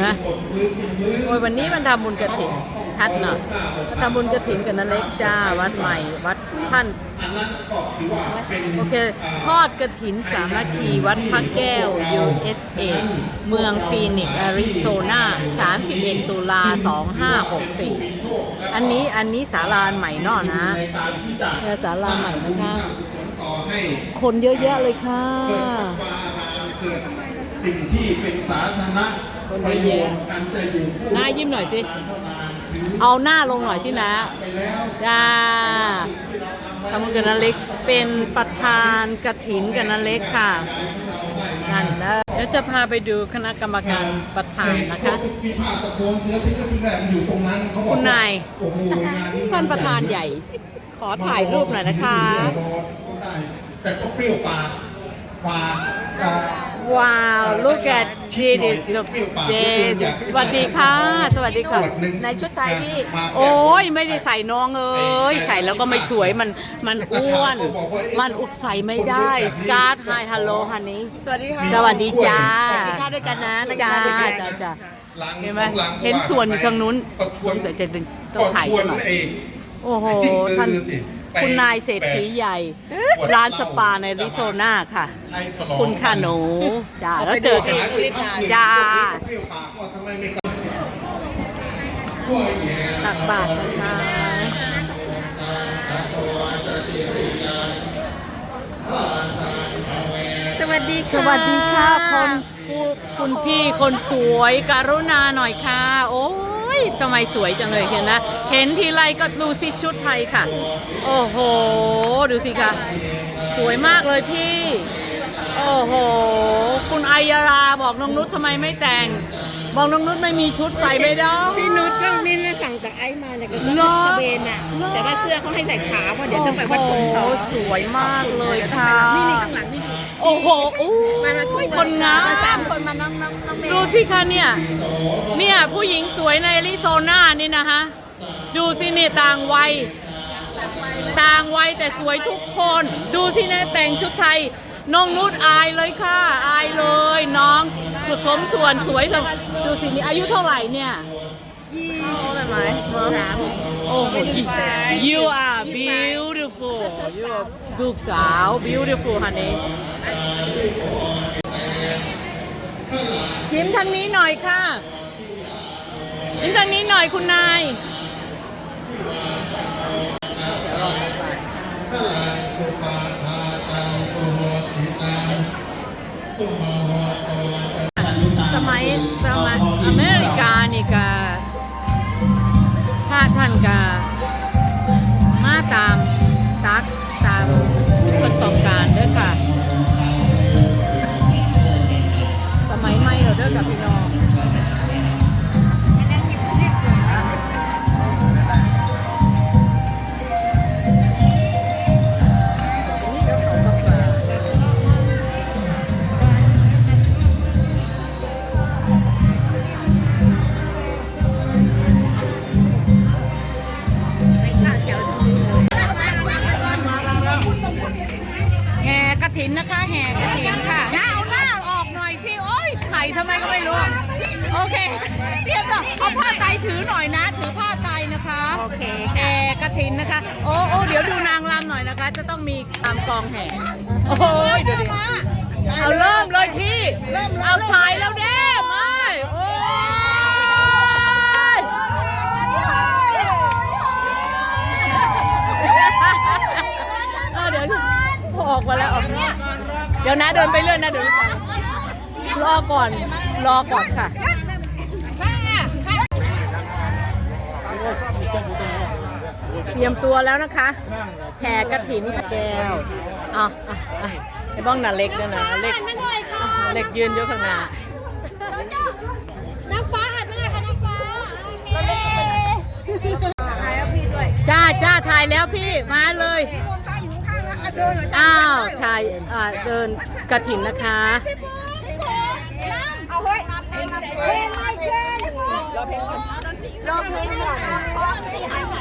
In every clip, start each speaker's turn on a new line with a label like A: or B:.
A: นะโอ้ยวันนี้มันทำบุญกระถิ่นทัดหน่อยมาทำบุญกระถิ่นกันนั่นเล็กจ้า วัดใหม่ วัดท่านโอเค ทอดกระถินสามัคคีวัดพระแก้ว USA เมืองฟีนิกซ์อาริโซนา31 ตุลา 2564 อันนี้อันนี้สาลาใหม่นอะนะเนี่ยสาลาใหม่นะคะคนเยอะแยะเลยค่ะ
B: เกิดวารามเกิดสิ่งที่เป็นสาธารณะ ประ
A: เย
B: โย
A: อะ
B: ชน์กันจะอยู่คู่
A: หน้ายิ้มหน่อยสิ
B: เท่านั้นถือ
A: เอาหน้าลงหน่อยสินะ
B: ไปแล้ว
A: จ้าทำบุญกันนันเล็กเป็นประธานกระถินกันนันเล็กค่ะนั่นแล้วเดี๋ยวจะพาไปดูคณะกรรมการประธานนะคะ
B: พิพาทตะโกนเสือซิงก็ที่แรกมันอยู่ตรงนั้นเขาบอก
A: คุณนาย
B: โอ้โหงานนี้
A: ท่านประธานใหญ่ ขอถ่ายรูปหน่อยนะคะ
B: แต่ก็เปรี้ยวปากฝาก อ่า
A: ว้าว look at this look this สวัสดีค่ะ สวัสดีค่ะ ในชุดไทยพี่ โอ้ยไม่ได้ใส่น้องเอ้ย ใส่แล้วก็ไม่สวยมันมันอ้วน มันอุดใส่ไม่ได้ สกา t ไฮฮัลโหลฮันนี่
C: สวัสดีค่ะ
A: สวัสดีจ้า
C: กินข้าวด้วยกันนะ
A: จ้า
C: กินข้วด้วยกัน
A: จ้า
C: นะ
A: จ้า
B: หลัง
A: เห็นไหม
B: หลัง
A: เห็นส่วนอยู่ทางนู้น
B: ประทวน
A: สงสัยจะต้องถ่าย
B: ประทวน
A: หน่อย
B: เอง
A: โอ้โห
B: จริงๆ
A: ท่าน
B: คือสิไป
A: คุณนายเศรษฐีใหญ่
B: ขวด
A: ร้าน
B: เห
A: ส
B: ล้า
A: ปาในริโซนาค่ะ
B: ให้ฉลอง
A: คุณค่ะหนูจ้าแล้วเจอกัน
B: หายไปพักหนึ่ง
A: จ้า
B: เปรี้ยวปากว่าทำไมไม่กลับกล้วยแย่
A: ตักบาตรนะคะ
C: สวัสดี
A: ส
C: ค่ะ
A: วัสดีค่ะคนผู้คุณพี่คนสวยการุณาหน่อยค่ะ โอ้ ยทำไมสวยจังเลยเห็นนะ เห็นทีไรก็ดูสิชุดไทยค่ะ โอ้โห ดูสิคะสวยมากเลยพี่ โอ้โห คุณอัยยาราบอกน้องนุชทำไมไม่แต่ง บอกน้องนุชไม่มีชุดใส่ไม่ได้
C: พี่นุชก็นี่นะสั่งจากไอ้มาเลยก็
A: เหรอ
C: ตะเบนอะแต่ว่าเสื้อเขาให้ใส่ขาวเพราะเดี๋ยวต้องไปวัดพงต่อ
A: โอ้โหสวยมากเลยค่ะ
C: นี่นี่ข้างหลังนี่
A: โอ้โหอู้
C: มามาทุก
A: คนงาม
C: มาสาม คนมาน้องน้องน้องเมย์
A: ดูสิคะเนี่ย เนี่ยผู้หญิงสวยในอาริโซนานี่นะคะ ดูสิเนี่ยต่างวัย ต่างวัยแต่สวยทุกคน ดูสิเนี่ยแต่งชุดไทย น้องนุชอายเลยค่ะ อายเลย น้องสมส่วนสวยสมดูสินี่อายุเท่าไหร่เนี่ย
C: ยี่สิบสาม
A: โอ้โห you are beautiful you are ลูกสาว beautiful honey ยิ้มทางนี้หน่อยค่ะ ยิ้มทางนี้หน่อยคุณนายสมัยสมัยอเมริกานี่กาถ้าท่านกา ทำไมก็ไม่รู้ โอเคเรียบร้อเอาผ้าไตรถือหน่อยนะ ถือผ้าไตรนะคะ
C: โอเค
A: แห่กระถินนะคะ โอ้โอ้เดี๋ยวดูนางรำหน่อยนะคะ จะต้องมีตามกองแห่โอ้ยเดี๋ยวดิเอาเริ่มเลยพี่ เอาถ่ายแล้วเด้ไม่โอ้ยเออเดี๋ยวพอออกมาแล้วออกเดี๋ยวนะเดินไปเรื่อยนะเดี๋ยว รอก่อน รอก่อนค่ะเตรียมตัวแล้วนะคะแห่กระถินค่ะแก้วอะอะอะไอ้บ้องน่ะเล็กด้วยนะเล็กเล็กยืนอยู่ข้างหน้า
D: น้ำฟ้าหันไปเลยค่ะน้ำฟ้า
A: จ้าจ้าถ่ายแล้วพี่มาเลยอ้าวถ่ายอ่าเดินกระถินนะคะ
D: เอาเฮ้ย เพลงไม่เกินรอเพลงรอเพลงก่อนสี่หายไหน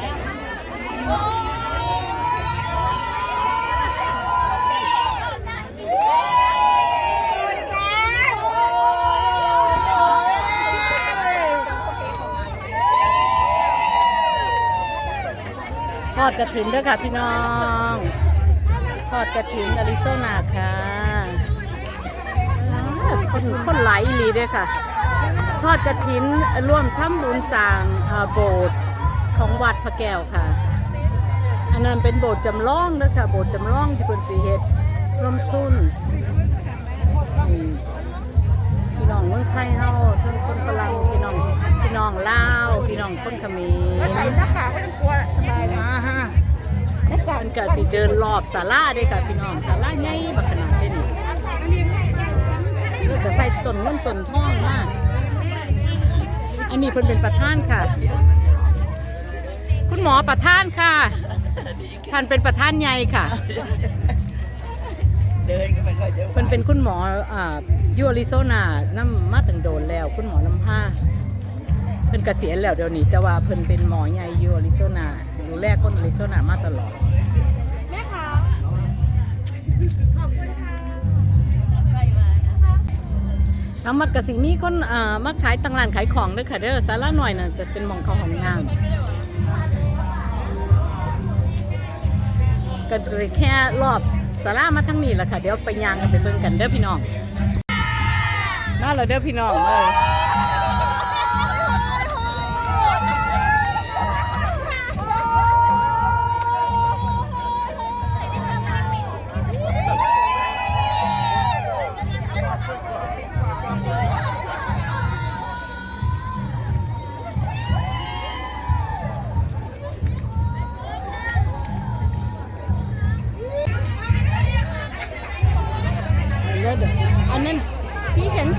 D: ท
A: อดกระถินด้วยค่ะพี่น้อง ทอดกระถินอาริโซนาค่ะคนคนไหลลีด้วยค่ะ ทอดกระถินร่วมทำบุญสร้างอ่าโบสถ์ของวัดพระแก้วค่ะ อันนั้นเป็นโบสถ์จำลองเด้อค่ะโบสถ์จำลองที่เพิ่นสิเฮ็ดร่วมทุนอืมพี่น้องเมืองไทยเฮาเพิ่นคนฝรั่งพี่น้องพี่น้องลาวพี่น้องคนเขม
C: แล้วใส่
A: ร
C: หน้ากากไม่ต้องกลัวสบายเลย
A: มาฮะ
C: หน้ากาก
A: มันก็สิเดินรอบศาลาเด้อค่ะพี่น้องศาลาใหญ่บักขนาดนี้นี่แล้วก็ใส่ต้นเงินต้นทองมาก อันนี้เพิ่นเป็นประธานค่ะ คุณหมอประธานค่ะ ท่านเป็นประธานใหญ่ค่ะ
C: เดินกันไปก็เยอะ
A: เพิ่นเป็นคุณหมออ่ายูอาริโซนาน้ำมาตั้งโดนแล้ว คุณหมอลำผ้าเพิ่นเกษียณแล้วเดี๋ยวนี้แต่ว่าเพิ่นเป็นหมอใหญ่ยูอาริโซนาดูแลคนอาริโซนามาตลอด
D: น้ำ
A: มัดกสิมีคนอ่ามาขายต่างร้านขายของด้อค่ะเด้อสาระหน่อยน่ะจะเป็นหมองเขาของงามก็เลยแค่รอบสารามาทั้งนี้แหละค่ะ เดี๋ยวไปยางกันไปเบิ่งกันเด้อพี่น้องน่าเล้วเด้อพี่น้องเลย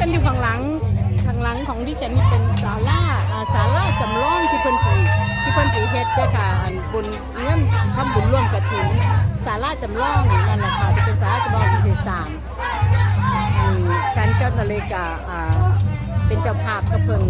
A: กันอยู่ข้างหลังข้างหลังของที่ฉันนี่เป็นศาลาอ่าศาลาจำลองที่เพิ่นสีที่เพิ่นสีเฮ็ดด้อค่ะอันบุญเงินทำบุญร่วมกระถิ่นศาลาจำลองนั่นแหละค่ะที่เป็นศาลาจำลองที่สีสามฉันก็นาเลกาเป็นเจ้าภาพกับเพิ่น